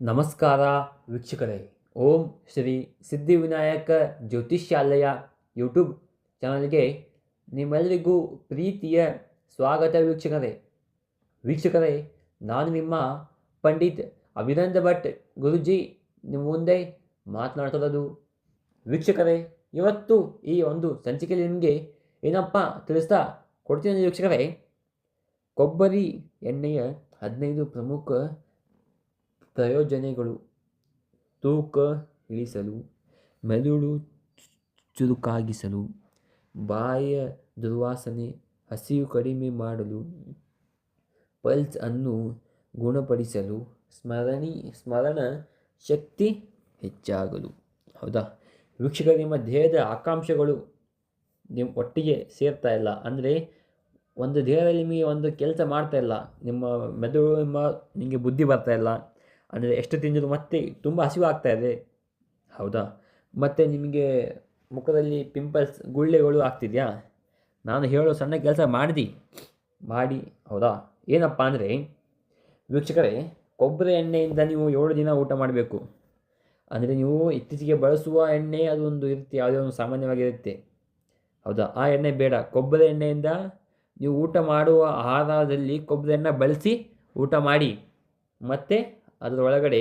ನಮಸ್ಕಾರ ವೀಕ್ಷಕರೇ. ಓಂ ಶ್ರೀ ಸಿದ್ಧಿವಿನಾಯಕ ಜ್ಯೋತಿಷ್ಯಾಲಯ ಯೂಟ್ಯೂಬ್ ಚಾನಲ್ಗೆ ನಿಮ್ಮೆಲ್ಲರಿಗೂ ಪ್ರೀತಿಯ ಸ್ವಾಗತ ವೀಕ್ಷಕರೇ. ವೀಕ್ಷಕರೇ, ನಾನು ನಿಮ್ಮ ಪಂಡಿತ್ ಅಭಿನಂದ ಭಟ್ ಗುರುಜಿ. ನಿಮ್ಮ ಮುಂದೆ ಮಾತನಾಡ್ತಿರೋದು ವೀಕ್ಷಕರೇ, ಇವತ್ತು ಈ ಒಂದು ಸಂಚಿಕೆಯಲ್ಲಿ ನಿಮಗೆ ಏನಪ್ಪ ತಿಳಿಸ್ತಾ ಕೊಡ್ತೀನಿ ವೀಕ್ಷಕರೇ. ಕೊಬ್ಬರಿ ಎಣ್ಣೆಯ ಹದಿನೈದು ಪ್ರಮುಖ ಪ್ರಯೋಜನಗಳು. ತೂಕ ಇಳಿಸಲು, ಮೆದುಳು ಚುರುಕಾಗಿಸಲು, ಬಾಯಿಯ ದುರ್ವಾಸನೆ ಹಸಿವು ಕಡಿಮೆ ಮಾಡಲು, ಪಲ್ಸ್ ಅನ್ನು ಗುಣಪಡಿಸಲು, ಸ್ಮರಣಿ, ಸ್ಮರಣ ಶಕ್ತಿ ಹೆಚ್ಚಾಗಲು. ಹೌದಾ? ವೀಕ್ಷಕರು, ನಿಮ್ಮ ದೇಹದ ಆಕಾಂಕ್ಷೆಗಳು ನಿಮ್ಮ ಒಟ್ಟಿಗೆ ಸೇರ್ತಾ ಇಲ್ಲ. ಅಂದರೆ ಒಂದು ದೇಹದಲ್ಲಿ ನಿಮಗೆ ಒಂದು ಕೆಲಸ ಮಾಡ್ತಾ ಇಲ್ಲ. ನಿಮ್ಮ ಮೆದುಳು ನಿಮ್ಮ ನಿಮಗೆ ಬುದ್ಧಿ ಬರ್ತಾ ಇಲ್ಲ. ಅಂದರೆ ಎಷ್ಟು ತಿಂದರೂ ಮತ್ತೆ ತುಂಬ ಹಸಿವು ಇದೆ. ಹೌದಾ? ಮತ್ತು ನಿಮಗೆ ಮುಖದಲ್ಲಿ ಪಿಂಪಲ್ಸ್ ಗುಳ್ಳೆಗಳು ಆಗ್ತಿದೆಯಾ? ನಾನು ಹೇಳೋ ಸಣ್ಣ ಕೆಲಸ ಮಾಡಿದಿ. ಮಾಡಿ, ಹೌದಾ? ಏನಪ್ಪ ಅಂದರೆ, ವೀಕ್ಷಕರೇ, ಕೊಬ್ಬರಿ ಎಣ್ಣೆಯಿಂದ ನೀವು ಏಳು ದಿನ ಊಟ ಮಾಡಬೇಕು. ಅಂದರೆ ನೀವು ಇತ್ತೀಚೆಗೆ ಬಳಸುವ ಎಣ್ಣೆ ಅದೊಂದು ಇರುತ್ತೆ, ಯಾವುದೇ ಒಂದು ಸಾಮಾನ್ಯವಾಗಿರುತ್ತೆ. ಹೌದಾ? ಆ ಎಣ್ಣೆ ಬೇಡ. ಕೊಬ್ಬರಿ ಎಣ್ಣೆಯಿಂದ ನೀವು ಊಟ ಮಾಡುವ ಆಹಾರದಲ್ಲಿ ಕೊಬ್ಬರಿ ಎಣ್ಣೆ ಬಳಸಿ ಊಟ ಮಾಡಿ. ಮತ್ತು ಅದರ ಒಳಗಡೆ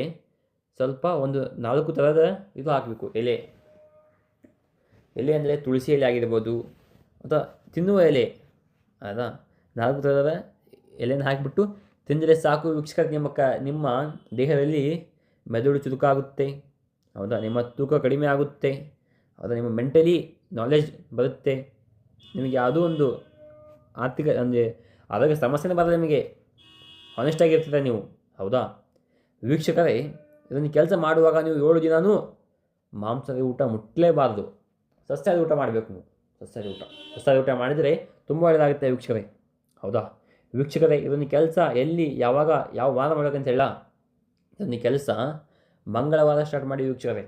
ಸ್ವಲ್ಪ ಒಂದು ನಾಲ್ಕು ಥರದ ಇದು ಹಾಕಬೇಕು, ಎಲೆ. ಎಲೆ ಅಂದರೆ ತುಳಸಿ ಎಲೆ ಆಗಿರ್ಬೋದು ಅಥವಾ ತಿನ್ನುವ ಎಲೆ ಅದಾ ನಾಲ್ಕು ಥರದ ಎಲೆನ ಹಾಕಿಬಿಟ್ಟು ತಿಂದರೆ ಸಾಕು ವೀಕ್ಷಕ ನಿಮ್ಮ ಕ, ನಿಮ್ಮ ದೇಹದಲ್ಲಿ ಮೆದುಳು ಚುರುಕಾಗುತ್ತೆ, ಹೌದಾ? ನಿಮ್ಮ ತೂಕ ಕಡಿಮೆ ಆಗುತ್ತೆ, ಹೌದಾ? ನಿಮ್ಮ ಮೆಂಟಲಿ ನಾಲೆಜ್ ಬರುತ್ತೆ. ನಿಮಗೆ ಯಾವುದೋ ಒಂದು ಆರ್ಥಿಕ, ಅಂದರೆ ಆರೋಗ್ಯ ಸಮಸ್ಯೆನೇ ಬರಲ್ಲ ನಿಮಗೆ. ಹಾನೆಸ್ಟಾಗಿರ್ತೀರ ನೀವು, ಹೌದಾ? ವೀಕ್ಷಕರೇ, ಇದನ್ನು ಕೆಲಸ ಮಾಡುವಾಗ ನೀವು ಏಳು ದಿನವೂ ಮಾಂಸದ ಊಟ ಮುಟ್ಟಲೇಬಾರ್ದು ಸಸ್ಯಾಹಾರಿ ಊಟ ಮಾಡಬೇಕು ನೀವು. ಸಸ್ಯಾಹಾರಿ ಊಟ. ಸಸ್ಯಾಹಾರಿ ಊಟ ಮಾಡಿದರೆ ತುಂಬ ಒಳ್ಳೆಯದಾಗುತ್ತೆ ವೀಕ್ಷಕರೇ. ಹೌದಾ? ವೀಕ್ಷಕರೇ, ಇದನ್ನು ಕೆಲಸ ಎಲ್ಲಿ, ಯಾವಾಗ, ಯಾವ ವಾರ ಮಾಡಬೇಕಂತ ಹೇಳ ಇದನ್ನು ಕೆಲಸ ಮಂಗಳವಾರ ಸ್ಟಾರ್ಟ್ ಮಾಡಿ ವೀಕ್ಷಕರೇ.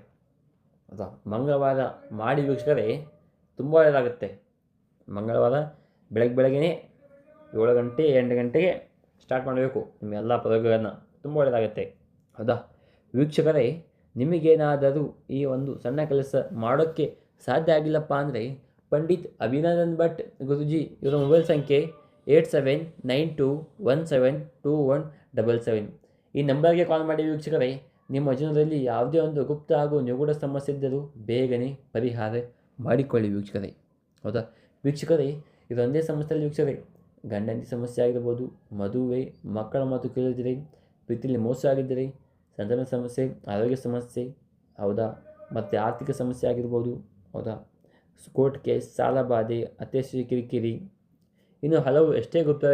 ಹೌದಾ? ಮಂಗಳವಾರ ಮಾಡಿ ವೀಕ್ಷಕರೇ ತುಂಬ ಒಳ್ಳೆಯದಾಗುತ್ತೆ. ಮಂಗಳವಾರ ಬೆಳಗ್ಗೆ ಬೆಳಗ್ಗೆ ಏಳು ಗಂಟೆ, ಎಂಟು ಗಂಟೆಗೆ ಸ್ಟಾರ್ಟ್ ಮಾಡಬೇಕು. ನಿಮ್ಮ ಎಲ್ಲ ಪ್ರಯೋಗಗಳನ್ನು ತುಂಬ ಒಳ್ಳೆಯದಾಗುತ್ತೆ. ಹೌದಾ ವೀಕ್ಷಕರೇ, ನಿಮಗೇನಾದರೂ ಈ ಒಂದು ಸಣ್ಣ ಕೆಲಸ ಮಾಡೋಕ್ಕೆ ಸಾಧ್ಯ ಆಗಿಲ್ಲಪ್ಪ ಅಂದರೆ ಪಂಡಿತ್ ಅಭಿನಂದನ್ ಭಟ್ ಗುರುಜಿ ಇವರ ಮೊಬೈಲ್ ಸಂಖ್ಯೆ eight seven nine two one seven two one double seven. ಈ ನಂಬರ್ಗೆ ಕಾಲ್ ಮಾಡಿ ವೀಕ್ಷಕರೇ, ನಿಮ್ಮ ಜೀವನದಲ್ಲಿ ಯಾವುದೇ ಒಂದು ಗುಪ್ತ ಹಾಗೂ ನಿಗೂಢ ಸಮಸ್ಯೆ ಇದ್ದರೂ ಬೇಗನೆ ಪರಿಹಾರ ಮಾಡಿಕೊಳ್ಳಿ ವೀಕ್ಷಕರೇ. ಹೌದಾ? ವೀಕ್ಷಕರೇ, ಇದೊಂದೇ ಸಮಸ್ಯೆಯಲ್ಲಿ ವೀಕ್ಷಕರೇ, ಗಂಡಂದಿ ಸಮಸ್ಯೆ ಆಗಿರ್ಬೋದು, ಮದುವೆ, ಮಕ್ಕಳ ಮಾತು ಕೇಳಿದರೆ, ಪ್ರೀತಿಯಲ್ಲಿ ಮೋಸ ಆಗಿದ್ದರೆ ಸಂತಾನ ಸಮಸ್ಯೆ, ಆರೋಗ್ಯ ಸಮಸ್ಯೆ, ಹೌದಾ? ಮತ್ತು ಆರ್ಥಿಕ ಸಮಸ್ಯೆ ಆಗಿರ್ಬೋದು, ಹೌದಾ? ಕೋರ್ಟ್ ಕೇಸ್, ಸಾಲ ಬಾಧೆ ಅತ್ಯಾಶ್ರೀ ಕಿರಿಕಿರಿ. ಇನ್ನು ಹಲವು ಎಷ್ಟೇ ಗುಪ್ತ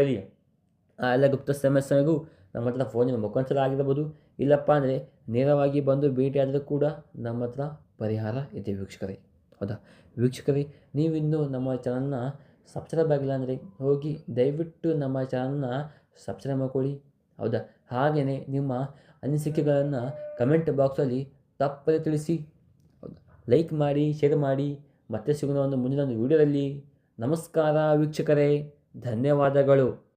ಆ ಎಲ್ಲ ಗುಪ್ತ ಸಮಸ್ಯೆಗೂ ನಮ್ಮ ಹತ್ರ ಫೋನಿನ ಮುಖಾಂತರ ಆಗಿರ್ಬೋದು ಇಲ್ಲಪ್ಪ ಅಂದರೆ ನೇರವಾಗಿ ಬಂದು ಭೇಟಿಯಾದರೂ ಕೂಡ ನಮ್ಮ ಹತ್ರ ಪರಿಹಾರ ಇದೆ ವೀಕ್ಷಕರೇ, ಹೌದಾ? ವೀಕ್ಷಕರೇ, ನೀವಿನ್ನೂ ನಮ್ಮ ಚಾನಲ್ನ ಸಬ್ಸ್ಕ್ರೈಬ್ ಆಗಿಲ್ಲ ಅಂದರೆ ಹೋಗಿ ದಯವಿಟ್ಟು ನಮ್ಮ ಚಾನಲ್ನ ಸಬ್ಸ್ಕ್ರೈಬ್ ಮಾಡ್ಕೊಳ್ಳಿ, ಹೌದಾ? ಹಾಗೆಯೇ ನಿಮ್ಮ ಅನಿಸಿಕೆಗಳನ್ನು ಕಮೆಂಟ್ ಬಾಕ್ಸಲ್ಲಿ ತಪ್ಪದೆ ತಿಳಿಸಿ. ಲೈಕ್ ಮಾಡಿ ಶೇರ್ ಮಾಡಿ. ಮತ್ತೆ ಸಿಗೋಣ ಒಂದು ಮುಂದಿನ ಒಂದು ವೀಡಿಯೋದಲ್ಲಿ ನಮಸ್ಕಾರ ವೀಕ್ಷಕರೇ. ಧನ್ಯವಾದಗಳು.